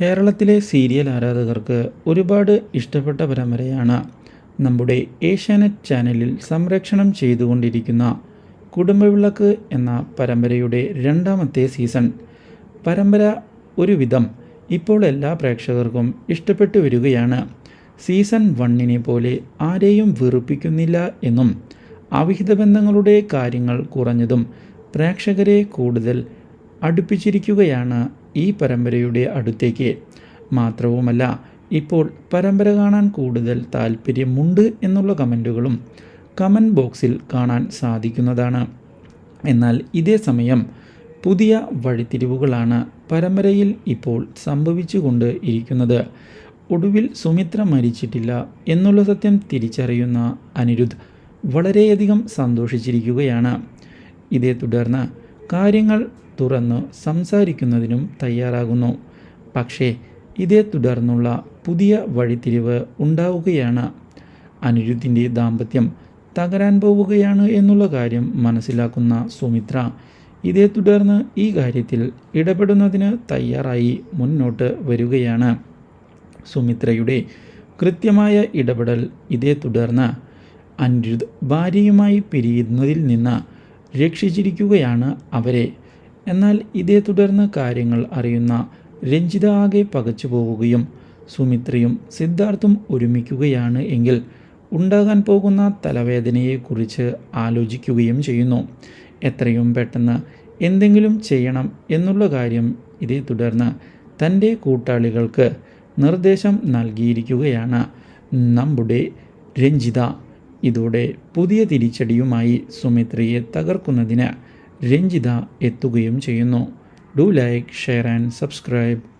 കേരളത്തിലെ സീരിയൽ ആരാധകർക്ക് ഒരുപാട് ഇഷ്ടപ്പെട്ട പരമ്പരയാണ് നമ്മുടെ ഏഷ്യാനെറ്റ് ചാനലിൽ സംരക്ഷണം ചെയ്തുകൊണ്ടിരിക്കുന്ന കുടുംബവിളക്ക് എന്ന പരമ്പരയുടെ രണ്ടാമത്തെ സീസൺ. പരമ്പര ഒരുവിധം ഇപ്പോൾ എല്ലാ പ്രേക്ഷകർക്കും ഇഷ്ടപ്പെട്ടു വരികയാണ്. സീസൺ വണ്ണിനെ പോലെ ആരെയും വെറുപ്പിക്കുന്നില്ല എന്നും അവിഹിത ബന്ധങ്ങളുടെ കാര്യങ്ങൾ കുറഞ്ഞതും പ്രേക്ഷകരെ കൂടുതൽ അടുപ്പിച്ചിരിക്കുകയാണ് ഈ പരമ്പരയുടെ അടുത്തേക്ക്. മാത്രവുമല്ല ഇപ്പോൾ പരമ്പര കാണാൻ കൂടുതൽ താല്പര്യമുണ്ട് എന്നുള്ള കമന്റുകളും കമന്റ് ബോക്സിൽ കാണാൻ സാധിക്കുന്നതാണ്. എന്നാൽ ഇതേ സമയം പുതിയ വഴിത്തിരിവുകളാണ് പരമ്പരയിൽ ഇപ്പോൾ സംഭവിച്ചുകൊണ്ട് ഇരിക്കുന്നത്. ഒടുവിൽ സുമിത്ര മരിച്ചിട്ടില്ല എന്നുള്ള സത്യം തിരിച്ചറിയുന്ന അനിരുദ്ധ് വളരെയധികം സന്തോഷിച്ചിരിക്കുകയാണ്. ഇതേ തുടർന്ന് കാര്യങ്ങൾ തുറന്ന് സംസാരിക്കുന്നതിനും തയ്യാറാകുന്നു. പക്ഷേ ഇതേ തുടർന്നുള്ള പുതിയ വഴിത്തിരിവ് ഉണ്ടാവുകയാണ്. അനിരുദ്ധിന്റെ ദാമ്പത്യം തകരാൻ പോവുകയാണ് എന്നുള്ള കാര്യം മനസ്സിലാക്കുന്ന സുമിത്ര ഇതേ തുടർന്ന് ഈ കാര്യത്തിൽ ഇടപെടുന്നതിന് തയ്യാറായി മുന്നോട്ട് വരികയാണ്. സുമിത്രയുടെ കൃത്യമായ ഇടപെടൽ ഇതേ തുടർന്ന് അനിരുദ്ധ് ഭാര്യയുമായി പിരിയുന്നതിൽ നിന്ന് രക്ഷിച്ചിരിക്കുകയാണ് അവരെ. എന്നാൽ ഇതേ തുടർന്ന് കാര്യങ്ങൾ അറിയുന്ന രഞ്ജിത ആകെ പകച്ചു പോവുകയും സുമിത്രയും സിദ്ധാർത്ഥും ഒരുമിക്കുകയാണ് എങ്കിൽ ഉണ്ടാകാൻ പോകുന്ന തലവേദനയെക്കുറിച്ച് ആലോചിക്കുകയും ചെയ്യുന്നു. എത്രയും പെട്ടെന്ന് എന്തെങ്കിലും ചെയ്യണം എന്നുള്ള കാര്യം ഇതേ തുടർന്ന് തന്റെ കൂട്ടാളികൾക്ക് നിർദ്ദേശം നൽകിയിരിക്കുകയാണ്. നമ്മുടെ രഞ്ജിത ഇതോടെ പുതിയ തിരിച്ചടിയുമായി സുമിത്രയെ തകർക്കുന്നതിന് രഞ്ജിത എത്തുകയും ചെയ്യുന്നു. Do like share and subscribe.